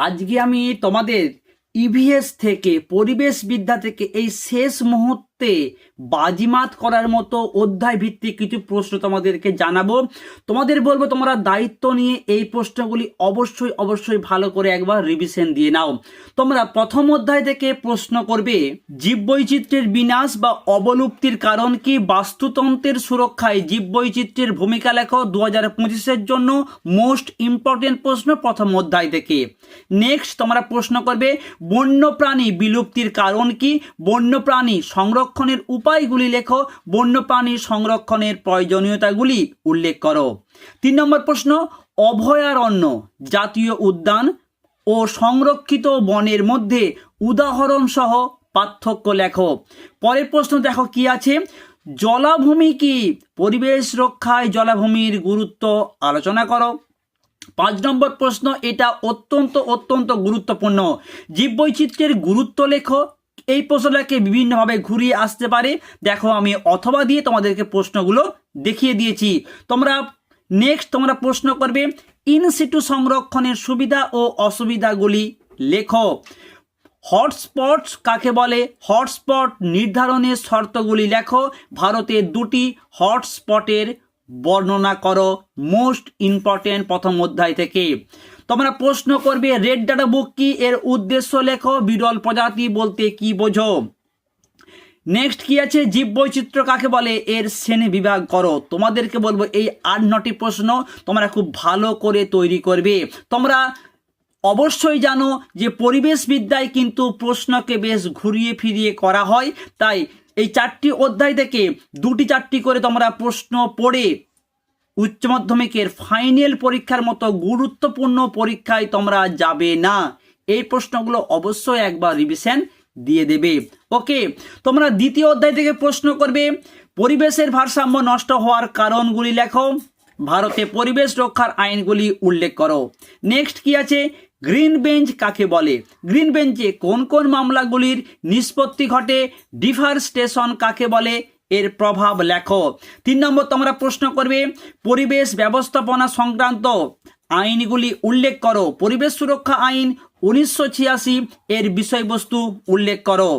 আজকে আমি তোমাদের ইভিএস থেকে পরিবেশ বিদ্যা থেকে এই শেষ মুহূর্তে বাজিমাত করার মতো অধ্যায় ভিত্তিক কিছু প্রশ্ন তোমাদেরকে জানাব। তোমাদের বলব তোমরা দায়িত্ব নিয়ে এই প্রশ্নগুলি অবশ্যই অবশ্যই ভালো করে একবার রিভিশন দিয়ে নাও। তোমরা প্রথম অধ্যায় থেকে প্রশ্ন করবে, জীববৈচিত্র্যের বিনাশ বা অবলুপ্তির কারণ কি? বাস্তুতন্ত্রের সুরক্ষায় জীববৈচিত্র্যের ভূমিকা লেখো দু হাজার পঁচিশের জন্য মোস্ট ইম্পর্টেন্ট প্রশ্ন প্রথম অধ্যায় থেকে। নেক্সট তোমরা প্রশ্ন করবে, বন্যপ্রাণী বিলুপ্তির কারণ কি? বন্যপ্রাণী সংরক্ষণের উপায়গুলি লেখো বন্যপ্রাণী সংরক্ষণের প্রয়োজনীয়তাগুলি উল্লেখ করো। তিন নম্বর প্রশ্ন, অভয়ারণ্য, জাতীয় উদ্যান ও সংরক্ষিত বনের মধ্যে উদাহরণ সহ পার্থক্য লেখো। পরের প্রশ্ন দেখো কি আছে? জলাভূমি কি? পরিবেশ রক্ষায় জলাভূমির গুরুত্ব আলোচনা করো। পাঁচ নম্বর প্রশ্ন, এটা অত্যন্ত অত্যন্ত গুরুত্বপূর্ণ। জীববৈচিত্র্যের গুরুত্ব লেখো এই প্রশ্নটাকে বিভিন্নভাবে ঘুরিয়ে আসতে পারে। দেখো, আমি অথবা দিয়ে তোমাদেরকে প্রশ্নগুলো দেখিয়ে দিয়েছি। তোমরা নেক্সট তোমরা প্রশ্ন করবে ইন সিটু সংরক্ষণের সুবিধা ও অসুবিধাগুলি লেখো। হটস্পটস কাকে বলে? হটস্পট নির্ধারণের শর্তগুলি লেখো। ভারতের দুটি হটস্পটের বর্ণনা করো মোস্ট ইম্পর্টেন্ট প্রথম অধ্যায় থেকে। তোমরা প্রশ্ন করবে রেড ডাটা বুক কি? এর উদ্দেশ্য লেখো, বিরল প্রজাতি বলতে কি বোঝো? নেক্সট কি আছে? জীববৈচিত্র্য কাকে বলে? এর শ্রেণি বিভাগ করো। তোমাদেরকে বলব, এই আট নটি প্রশ্ন তোমরা খুব ভালো করে তৈরি করবে। তোমরা অবশ্যই জানো যে পরিবেশ বিদ্যায় কিন্তু প্রশ্নকে বেশ ঘুরিয়ে ফিরিয়ে করা হয়, তাই এই চারটি অধ্যায় থেকে দুটি চারটি করে তোমরা প্রশ্ন পড়ে উচ্চ মাধ্যমিকের ফাইনাল পরীক্ষার মতো গুরুত্বপূর্ণ পরীক্ষায় তোমরা যাবে না। এই প্রশ্নগুলো অবশ্যই একবার রিভিশন দিয়ে দেবে। ওকে, তোমরা দ্বিতীয় অধ্যায় থেকে প্রশ্ন করবে, পরিবেশের ভারসাম্য নষ্ট হওয়ার কারণগুলি লেখো, ভারতে পরিবেশ রক্ষার আইনগুলি উল্লেখ করো। নেক্সট কি আছে? গ্রিন বেঞ্চ কাকে বলে? গ্রিন বেঞ্চে কোন কোন মামলাগুলির নিষ্পত্তি ঘটে? ডিফারেস্টেশন কাকে বলে? এর প্রভাব লেখো। তিন নম্বর তোমরা প্রশ্ন করবে, পরিবেশ ব্যবস্থাপনা সংক্রান্ত আইনগুলি উল্লেখ করো। পরিবেশ সুরক্ষা আইন উনিশশো ছিয়াশি এর বিষয়বস্তু উল্লেখ করো।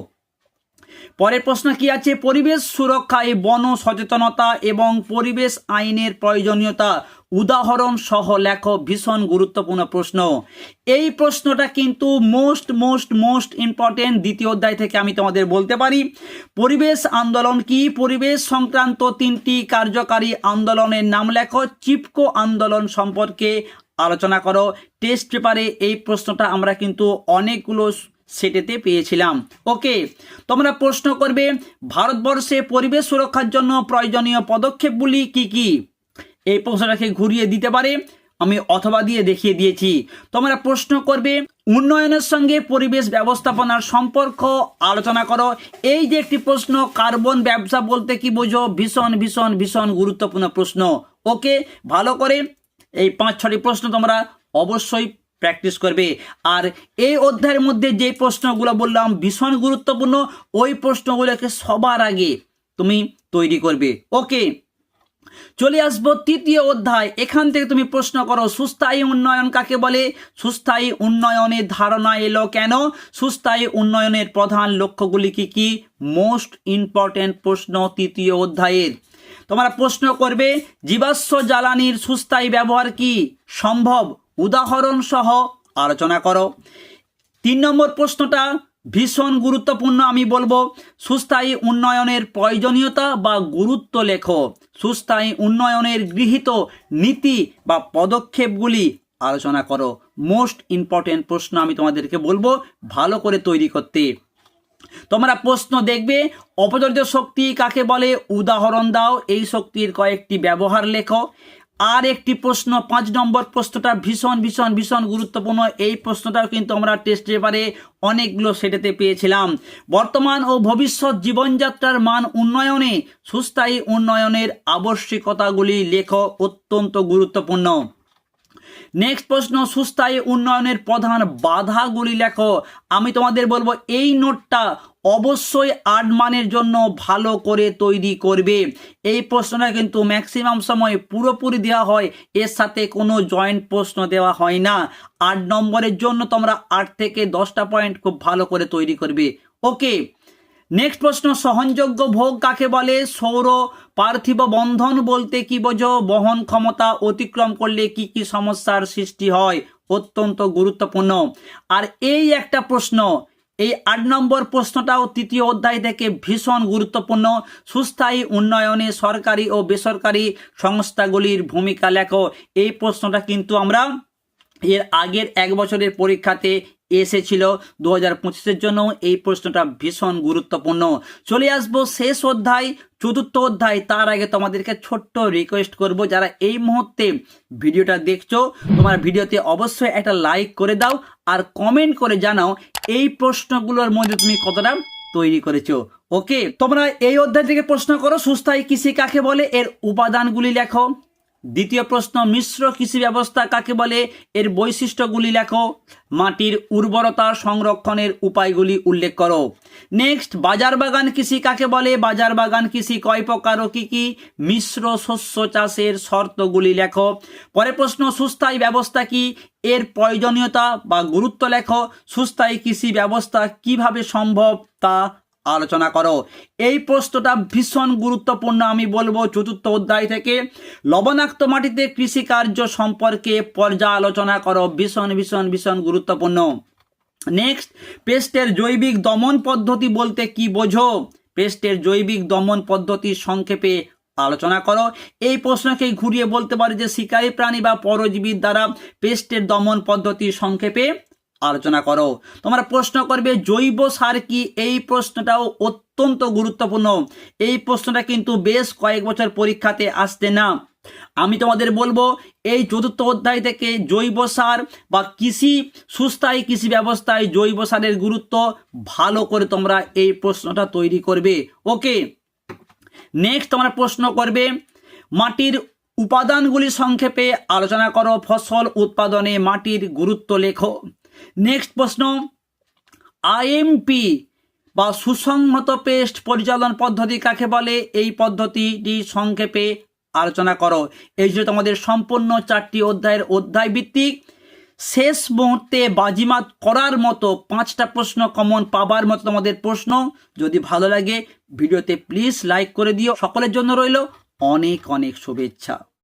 পরের প্রশ্ন কি আছে? পরিবেশ সুরক্ষায় বন সচেতনতা এবং পরিবেশ আইনের প্রয়োজনীয়তা। উদাহরণ সহ লেখ, ভীষণ গুরুত্বপূর্ণ প্রশ্ন। এই প্রশ্নটা কিন্তু মোস্ট মোস্ট মোস্ট ইম্পর্টেন্ট দ্বিতীয় অধ্যায় থেকে আমি তোমাদের বলতে পারি। পরিবেশ আন্দোলন কি? পরিবেশ সংক্রান্ত তিনটি কার্যকারী আন্দোলনের নাম লেখো, চিপকো আন্দোলন সম্পর্কে আলোচনা করো। টেস্ট পেপারে এই প্রশ্নটা আমরা কিন্তু অনেকগুলো সেটেতে পেয়েছিলাম। ওকে, তোমরা প্রশ্ন করবে, ভারতবর্ষে পরিবেশ সুরক্ষার জন্য প্রয়োজনীয় পদক্ষেপগুলি কি কি? এই প্রশ্নটাকে ঘুরিয়ে দিতে পারে, আমি অথবা দিয়ে দেখিয়ে দিয়েছি। তোমরা প্রশ্ন করবে, উন্নয়নের সঙ্গে পরিবেশ ব্যবস্থাপনার সম্পর্ক আলোচনা করো। এই যে একটি প্রশ্ন, কার্বন ব্যবসা বলতে কি বোঝো? ভীষণ ভীষণ ভীষণ গুরুত্বপূর্ণ প্রশ্ন। ওকে, ভালো করে এই পাঁচ ছটি প্রশ্ন তোমরা অবশ্যই প্র্যাকটিস করবে। আর এই অধ্যায়ের মধ্যে যে প্রশ্নগুলো বললাম ভীষণ গুরুত্বপূর্ণ, ওই প্রশ্নগুলোকে সবার আগে তুমি তৈরি করবে। ওকে, চলে আসব তৃতীয় অধ্যায়। এখান থেকে তুমি প্রশ্ন করো, সুস্থায়ী উন্নয়ন কাকে বলে? সুস্থায়ী উন্নয়নের ধারণা এলো কেন? সুস্থায়ী উন্নয়নের প্রধান লক্ষ্যগুলি কি কি? মোস্ট ইম্পর্টেন্ট প্রশ্ন তৃতীয় অধ্যায়ের। তোমরা প্রশ্ন করবে, জীবাশ্ম জ্বালানির সুস্থায়ী ব্যবহার কি? সম্ভব। উদাহরণ সহ আলোচনা করো। তিন নম্বর প্রশ্নটা ভীষণ গুরুত্বপূর্ণ আমি বলব। সুস্থায়ী উন্নয়নের প্রয়োজনীয়তা বা গুরুত্ব লেখো। সুস্থায়ী উন্নয়নের গৃহীত নীতি বা পদক্ষেপগুলি আলোচনা করো। মোস্ট ইম্পর্টেন্ট প্রশ্ন আমি তোমাদেরকে বলব ভালো করে তৈরি করতে। তোমরা প্রশ্ন দেখবে অপচরিত শক্তি কাকে বলে? উদাহরণ দাও, এই শক্তির কয়েকটি ব্যবহার লেখো। আর একটি প্রশ্ন, পাঁচ নম্বর প্রশ্নটা ভীষণ ভীষণ ভীষণ গুরুত্বপূর্ণ। এই প্রশ্নটাও কিন্তু আমরা টেস্ট পেপারে অনেকগুলো সেটাতে পেয়েছিলাম। বর্তমান ও ভবিষ্যৎ জীবনযাত্রার মান উন্নয়নে, সুস্থায়ী উন্নয়নের আবশ্যিকতাগুলি লেখ অত্যন্ত গুরুত্বপূর্ণ। নেক্সট প্রশ্ন, সুস্থায়ী উন্নয়নের প্রধান বাধাগুলি লেখো। আমি তোমাদের বলব, এই নোটটা অবশ্যই আট মানের জন্য ভালো করে তৈরি করবে। এই প্রশ্নটা কিন্তু ম্যাক্সিমাম সময় পুরোপুরি দেওয়া হয়, এর সাথে কোনো জয়েন্ট প্রশ্ন দেওয়া হয় না। আট নম্বরের জন্য তোমরা আট থেকে দশটা পয়েন্ট খুব ভালো করে তৈরি করবে। ওকে নেক্সট প্রশ্ন, সহনযোগ্য ভোগ কাকে বলে? সৌর পার্থিব বন্ধন বলতে কি বোঝো? বহন ক্ষমতা অতিক্রম করলে কি কি সমস্যার সৃষ্টি হয়? অত্যন্ত গুরুত্বপূর্ণ। আর এই একটা প্রশ্ন, এই আট নম্বর প্রশ্নটাও তৃতীয় অধ্যায় থেকে ভীষণ গুরুত্বপূর্ণ। সুস্থায়ী উন্নয়নে সরকারি ও বেসরকারি সংস্থাগুলির ভূমিকা লেখো। এই প্রশ্নটা কিন্তু আমরা এর আগের এক বছরের পরীক্ষাতে এসেছিল দু হাজার পঁচিশের জন্য। এই প্রশ্নটা ভীষণ গুরুত্বপূর্ণ। চলে আসব শেষ অধ্যায়, চতুর্থ অধ্যায়। তার আগে তোমাদেরকে ছোট্ট রিকোয়েস্ট করব, যারা এই মুহূর্তে ভিডিওটা দেখছ, তোমার ভিডিওতে অবশ্যই একটা লাইক করে দাও আর কমেন্ট করে জানাও এই প্রশ্নগুলোর মধ্যে তুমি কতটা তৈরি করেছ। ওকে তোমরা এই অধ্যায় থেকে প্রশ্ন করো, সুস্থায়ী কৃষি কাকে বলে? এর উপাদানগুলি লেখো। দ্বিতীয় প্রশ্ন, মিশ্র কৃষি ব্যবস্থা কাকে বলে? এর বৈশিষ্ট্যগুলি লেখো। মাটির উর্বরতা সংরক্ষণের উপায়গুলি উল্লেখ করো। নেক্সট, বাজার বাগান কৃষি কাকে বলে? বাজার বাগান কৃষি কয় প্রকার ও কি কি? মিশ্র শস্য চাষের শর্তগুলি লেখো। পরে প্রশ্ন, সুস্থায়ী ব্যবস্থা কি? এর প্রয়োজনীয়তা বা গুরুত্ব লেখো। সুস্থায়ী কৃষি ব্যবস্থা কীভাবে সম্ভব তা আলোচনা করো। এই প্রশ্নটা ভীষণ গুরুত্বপূর্ণ, আমি বলব চতুর্থ অধ্যায় থেকে। লবণাক্ত মাটিতে কৃষিকার্য সম্পর্কে পর্যালোচনা করো, ভীষণ ভীষণ ভীষণ গুরুত্বপূর্ণ। নেক্সট পেস্টের জৈবিক দমন পদ্ধতি বলতে কি বোঝো? পেস্টের জৈবিক দমন পদ্ধতি সংক্ষেপে আলোচনা করো। এই প্রশ্নকে ঘুরিয়ে বলতে পারে যে, শিকারী প্রাণী বা পরজীবীর দ্বারা পেস্টের দমন পদ্ধতি সংক্ষেপে আলোচনা করো। তোমরা প্রশ্ন করবে, জৈব সার কি? এই প্রশ্নটাও অত্যন্ত গুরুত্বপূর্ণ। এই প্রশ্নটা কিন্তু বেশ কয়েক বছর পরীক্ষাতে আসতে না। আমি তোমাদের বলব, এই চতুর্থ অধ্যায় থেকে জৈব সার বা কৃষি, সুস্থায়ী কৃষি ব্যবস্থায় জৈব সারের গুরুত্ব ভালো করে তোমরা এই প্রশ্নটা তৈরি করবে। ওকে? নেক্সট তোমরা প্রশ্ন করবে, মাটির উপাদানগুলি সংক্ষেপে আলোচনা করো, ফসল উৎপাদনে মাটির গুরুত্ব লেখো। নেক্সট প্রশ্ন আইএমপি বা সুসংহত পেস্ট পরিচালন পদ্ধতি কাকে বলে? এই পদ্ধতিটি সংক্ষেপে আলোচনা করো। এই যে তোমাদের সম্পূর্ণ চারটি অধ্যায়ের অধ্যায় ভিত্তিক শেষ মুহূর্তে বাজিমাত করার মতো পাঁচটা প্রশ্ন কমন পাবার মতো তোমাদের প্রশ্ন। যদি ভালো লাগে, ভিডিওতে প্লিজ লাইক করে দিও। সকলের জন্য রইল অনেক অনেক শুভেচ্ছা।